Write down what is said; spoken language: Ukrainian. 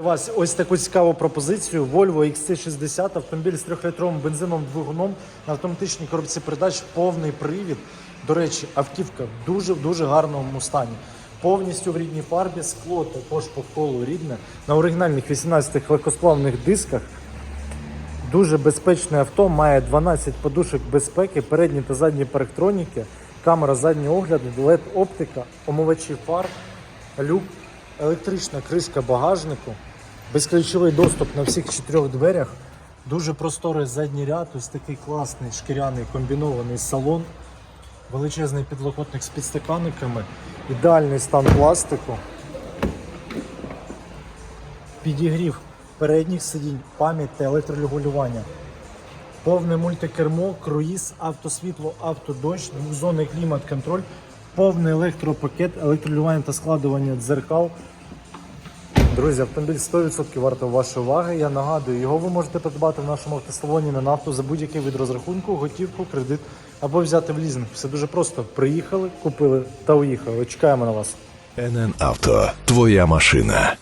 У вас ось таку цікаву пропозицію Volvo XC60, автомобіль з 3-літровим бензиновим двигуном на автоматичній коробці передач, повний привід. До речі, автівка в дуже в дуже гарному стані. Повністю в рідній фарбі, скло також по колу рідне. На оригінальних 18 легкосплавних дисках. Дуже безпечне авто, має 12 подушок безпеки, передні та задні парктроніки, камера заднього огляду, led оптика, омивачі фар, люк, електрична кришка багажнику, безключовий доступ на всіх чотирьох дверях, дуже просторий задній ряд, ось такий класний шкіряний комбінований салон, величезний підлокотник з підстаканниками, ідеальний стан пластику підігрів передніх сидінь, пам'ять та електрорегулювання. Повне мультикермо, круїз, автосвітло, автодощ, двохзонний клімат-контроль, повний електропакет, електролювання та складування дзеркал. Друзі, автомобіль 100% варто вашої уваги. Я нагадую, його ви можете придбати в нашому автосалоні на нафту за будь-який від розрахунку, готівку, кредит або взяти в лізинг. Все дуже просто. Приїхали, купили та уїхали. Чекаємо на вас. НН Авто. Твоя машина.